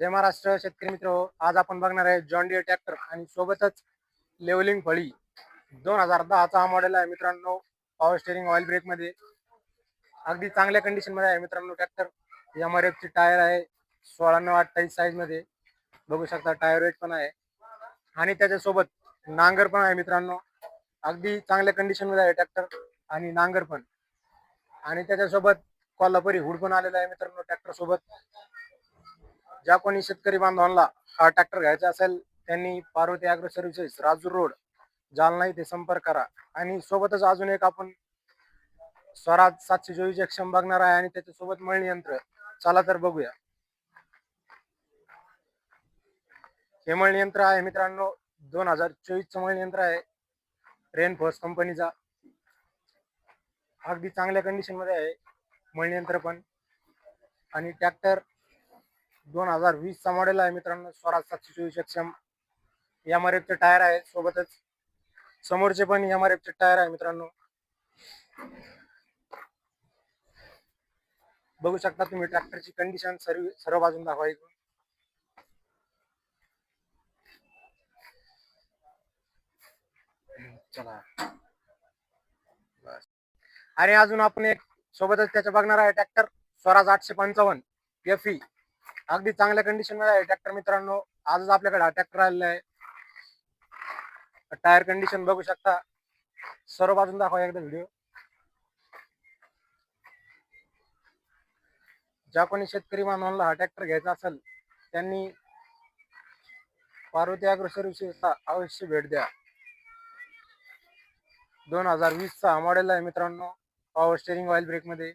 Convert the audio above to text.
जय महाराष्ट्र शेतकरी मित्र. आज आपण बघणार आहे जॉन डिअर ट्रॅक्टर आणि सोबतच लेवलिंग फळी. दोन हजार दहाचा हा मॉडेल आहे मित्रांनो. पॉवर स्टेरिंग ऑइल ब्रेकमध्ये. अगदी चांगल्या कंडिशनमध्ये आहे मित्रांनो ट्रॅक्टर एम आर एफ ची टायर आहे. सोळा नऊ अठ्ठावीस साईजमध्ये. बघू शकता टायर रेट पण आहे. आणि त्याच्यासोबत नांगर पण आहे मित्रांनो. अगदी चांगल्या कंडिशनमध्ये आहे ट्रॅक्टर आणि नांगर पण. आणि त्याच्यासोबत कोल्हापुरी हुड पण आलेला आहे मित्रांनो ट्रॅक्टर सोबत. ज्या कोणी शेतकरी बांधवांना हा ट्रॅक्टर घ्यायचा असेल त्यांनी Parvati agro services Rajur road Jalna इथे संपर्क करा. आणि सोबतच अजून एक आपण स्वराज सातशे चोवीस एक्शन बघणार आहे आणि त्याच्यासोबत मळणी यंत्र. चला तर बघूया. हे मळणी यंत्र आहे मित्रांनो दोन हजार चोवीसचं मळणी यंत्र आहे. रेनफोर्स कंपनीचा अगदी चांगल्या कंडिशनमध्ये आहे मळणी यंत्र पण. आणि ट्रॅक्टर दोन हजार वीस चा मॉडेल आहे मित्रांनो. स्वराज सातशे चोवीस एम आर चे टायर आहे सोबतच समोरचे पण एम आर चे टायर आहे मित्रांनो. बघू शकता तुम्ही ट्रॅक्टरची कंडिशन सर्व सर्व बाजून दाखवा इकडून. चला. बस. आणि अजून आपण एक सोबतच त्याचं बघणार आहे ट्रॅक्टर स्वराज आठशे पंचावन्न एफ ई अगदी चांगल्या कंडिशनमध्ये आहे. ट्रॅक्टर मित्रांनो आजच आपल्याकडे हा ट्रॅक्टर आलेला आहे. टायर कंडिशन बघू शकता. सर्व बाजून दाखवा एकदा व्हिडिओ ज्या कोणी शेतकरी मानवांना हा ट्रॅक्टर घ्यायचा असेल त्यांनी पार्वती अॅग्रो सर्व्हिसेसला अवश्य भेट द्या. दोन हजार वीसचा मॉडेल आहे मित्रांनो. पॉवर स्टेरिंग ऑइल ब्रेकमध्ये